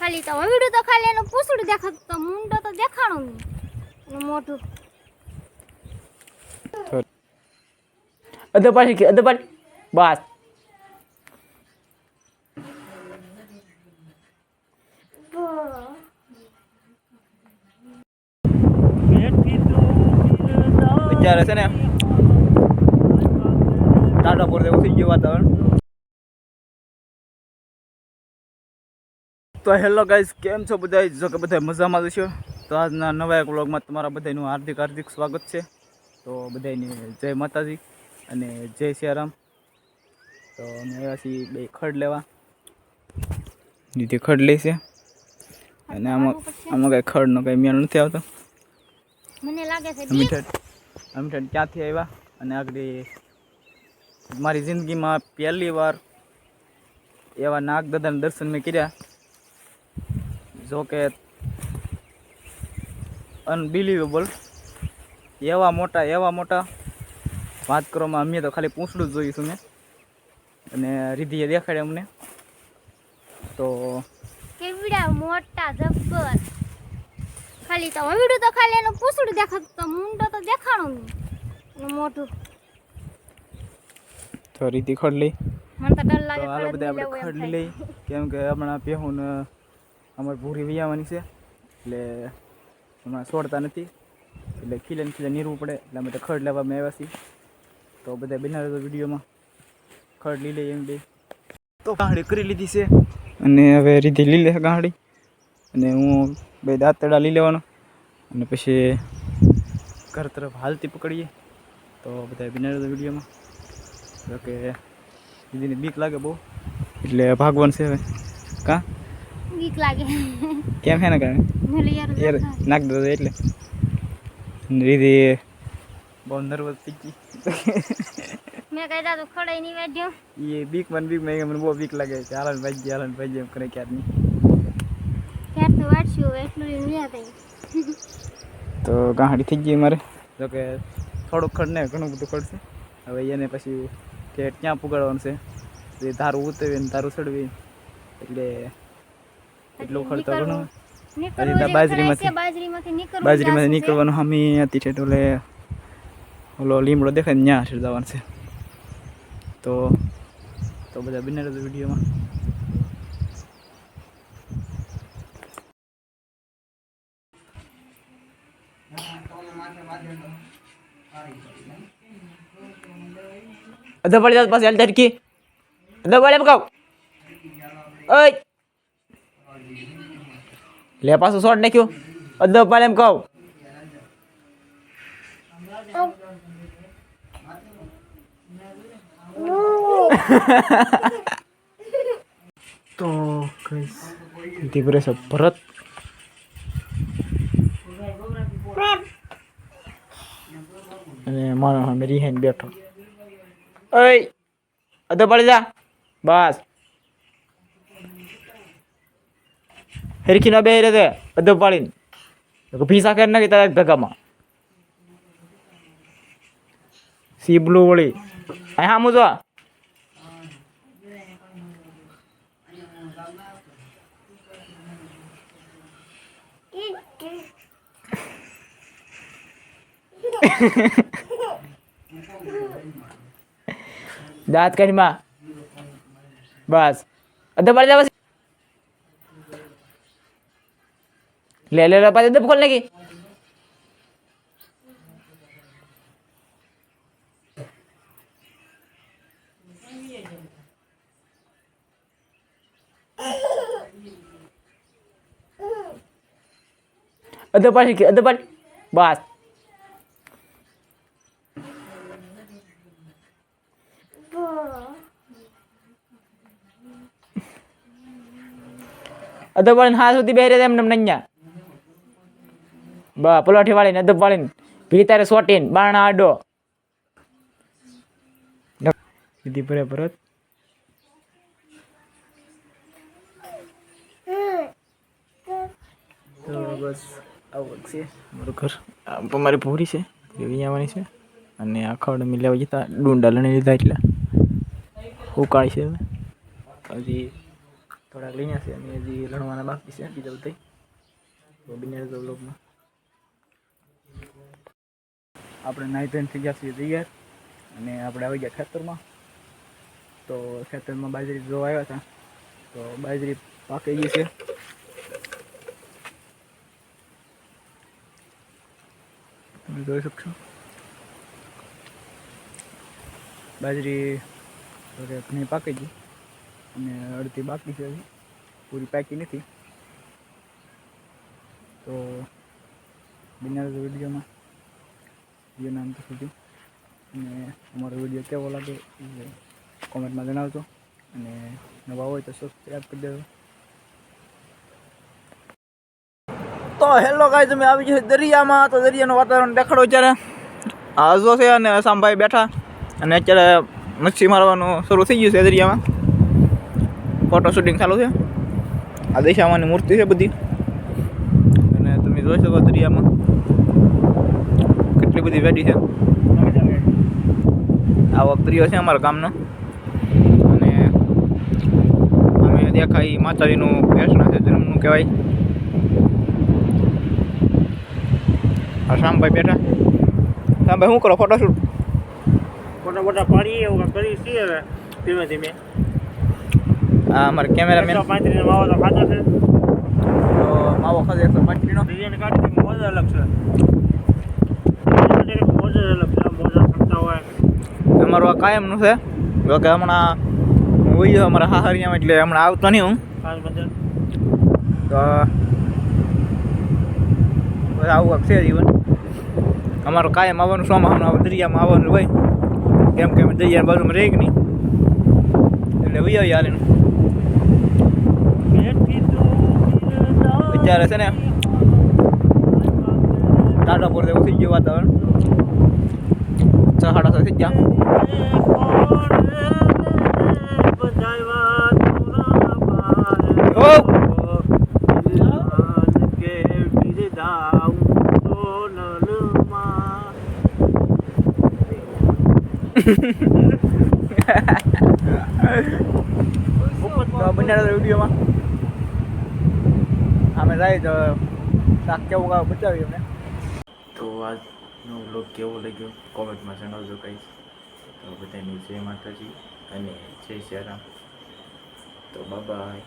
ખાલી તો હવીડું તો ખાલી એનું પૂછડું દેખાતું તો મુંડો તો દેખાણો નહીં. મોઢું. અધો પાછી અધો પાછી બસ. અત્યારે છે ને ટાટા પર એવું થઈ ગયું વાતાવરણ. તો હેલો ગાઈઝ કેમ છો બધા જો કે બધા મજામાં જશો છો. તો આજના નવા એક વ્લોગમાં તમારા બધાનું હાર્દિક હાર્દિક સ્વાગત છે. તો બધાને જય માતાજી અને જય સિયારામ. તો અમે આવ્યા છીએ બે ખડ લેવા. નીતિ ખડ લે છે. અને આમાં આમાં કાંઈ ખડનો કાંઈ મેળ નથી આવતો. મને લાગે છે અમે બીક. ઠેઠ અમે ઠેઠ ક્યાંથી આવ્યા? અને આગળ મારી જિંદગીમાં પહેલી વાર એવા નાગ દાદાના દર્શન મેં કર્યા. જો કે અનબિલિવેબલ એવા મોટા એવા મોટા. વાત કરવામાં અમે તો ખાલી પૂંછડું જ જોઈશું મેં. અને રીધિએ દેખાડે અમને. તો કેવડા મોટા જબ્બર. ખાલી તો અમીડું તો ખાલી એનું પૂછડું દેખાતું તો મુંડો તો દેખાણું નહીં. એનું મોઢું. તો રીધી ખડલી લઈ. મને તો ડર લાગે હાલો બધા આપણે લેવું એમ ખડ થાય. લઈ. કેમ કે હમણાં પહેવું ને અમારે ભૂરી વિયાવાની છે. એટલે હમણાં છોડતા નથી. એટલે ખીલે ને ખીલે નીરવું પડે. એટલે તો ખડ લેવા અમે આવ્યા છીએ. તો બધા બનાવ્યો તો વિડીયોમાં ખડ લીલે એમ બે. તો ગાંડી કરી લીધી છે. અને હવે રીધી લીલે લે ગાંહડી અને હું બે દાંતડા લઈ લેવાનો. અને પછી ઘર તરફ હાલતી પકડીએ. તો બધા બનાવ્યો તો વિડીયોમાં. કે દીદીને બીક લાગે બહુ. એટલે ભાગવાનું છે હવે. કા? બીક લાગે. કેમ હે ને કારણે યાર નાખ દો એટલે. રીધી બહુ નર્વસ થઈ ગઈ મેં કહેતા તો ખડાઈ નહીં વાંચ્યો એ બીક મને બીક મને મને બહુ બીક લાગે છે. હાલન ભાઈ ગયા હાલન ભાઈ એમ કરે ક્યાર નહીં ત્યાર તો વાંચ્યું એટલું યાદ આવી તો ગાંહડી થઈ ગઈ મારે જો કે થોડુંક ખડ ને ઘણું બધું ખડશે હવે એને પછી કે ક્યાં પુગાડવાનું છે? એ ધારું ઉતરવી ને ધારું ચડવી એટલે એટલું ખર્ચો ઘણું બાજરીમાંથી-. નીકળવાનું હમી હતી છે એટલે ઓલો લીમડો દેખાય ત્યાં છે જવાનું છે. તો તો બધા બને રહેજો વિડીયોમાં. અધો પડી જાત પાસે હાલ તરકી અધો પડે પકાવ ઓય! લે પાછું શોર્ટ નાખ્યું. અધો પડે એમ કહું. તો છે ભરત. અને મારો સામે રિહાઈને બેઠો. અય અધો પડી જા. બસ. અધો પાડીને ભીસા કરી નાખી તારા ભેગામાં સી બ્લુ વળી અહીં હામું જો દાંત કાઢીમાં બસ અધો પાડી લે લે લે પાછી ખોલ નાખી બસ અધો પાડીને હા સુધી બેરે એમને અહીંયા બા પલોઠી વાળીને અધો વાળીને. ભીતારે સોટીને બાણા આડો. દીધી ભરે ભરત. બસ આવું છે. મારું ઘર આ મારી ભૂરી છે, એ વિયાવાની છે. અને આખા ખડ મેં લેવા જતા, ડુંડા લણી લીધા એટલે. ઉકાળી છે હજી થોડાક લઈને છે, અને હજી લણવાના બાકી છે, બીજા બધા. તો બિને બ્લોગમાં આપણે ધોઈને થઈ ગયા છીએ તૈયાર અને આપણે આવી ગયા ખેતરમાં. તો ખેતરમાં બાજરી જોવા આવ્યા હતા, તો બાજરી પાકી ગઈ છે. તમે જોઈ શકશો. બાજરી ઘણી પાકી ગઈ અને અડધી બાકી છે પૂરી પાકી નથી. તો બિનાર વિડીયોમાં વિડીયોના અંત સુધી. અને અમારો વીડિયો કેવો લાગે એ કોમેન્ટમાં જણાવજો. અને નવા હોય તો સબસ્ક્રાઈબ કરી દેજો. તો હેલો ગાય તમે આવી જશે દરિયામાં. તો દરિયાનું વાતાવરણ દેખાડો અત્યારે હાજો છે અને અસામભાઈ બેઠા. અને અત્યારે મચ્છી મારવાનું શરૂ થઈ ગયું છે દરિયામાં. ફોટો શૂટિંગ ચાલુ છે. આ દિશામાંની મૂર્તિ છે બધી. અને તમે જોઈ શકો દરિયામાં. કેટલી બધી વેડી છે. આવો પ્રિય છે અમારા ગામનો. અને અમે દેખાય માતાજીનું ફેશન છે જન્મનું કહેવાય. શામભાઈ બેઠા. શામભાઈ શું કરો ફોટોશૂટ ફોટો ફોટા પાડીએ એવું કરી છીએ હવે ધીમે ધીમે. આ અમારે કેમેરામેન એકસો પાંત્રીસ માવો તો ખાધો છે. તો માવો ખાધો એકસો પાંત્રીનો કાઢી મોજ અલગ છે બિરયાની મોજ જ અલગ છે મોજા શકતા હોય અમારું આ કાયમનું છે. જો કે હમણાં હું વહી જાઉં અમારા હાહરિયામાં એટલે હમણાં આવતો નહીં હું. તો આવું છે જીવન. અમારું કાયમ આવવાનું સોમાં હમણાં દરિયામાં આવવાનું હોય. કેમ કે અમે દરિયા બાજુમાં રહી કે નહીં. એટલે વૈયા હાલીને. અત્યારે છે ને ટાટા પર થઈ ગયું વાતાવરણ. છ સાડા છ થઈ ગયા ઓ! તો બન્યા વિડીયોમાં. અમે જાય તો શાક કેવું કાવ બતાવી અમને. તો આજનો બ્લોગ કેવો લાગ્યો? કોમેન્ટમાં જણાવજો કહીશ તો બધાની જય માતાજી અને જય શ્રી રામ તો બાય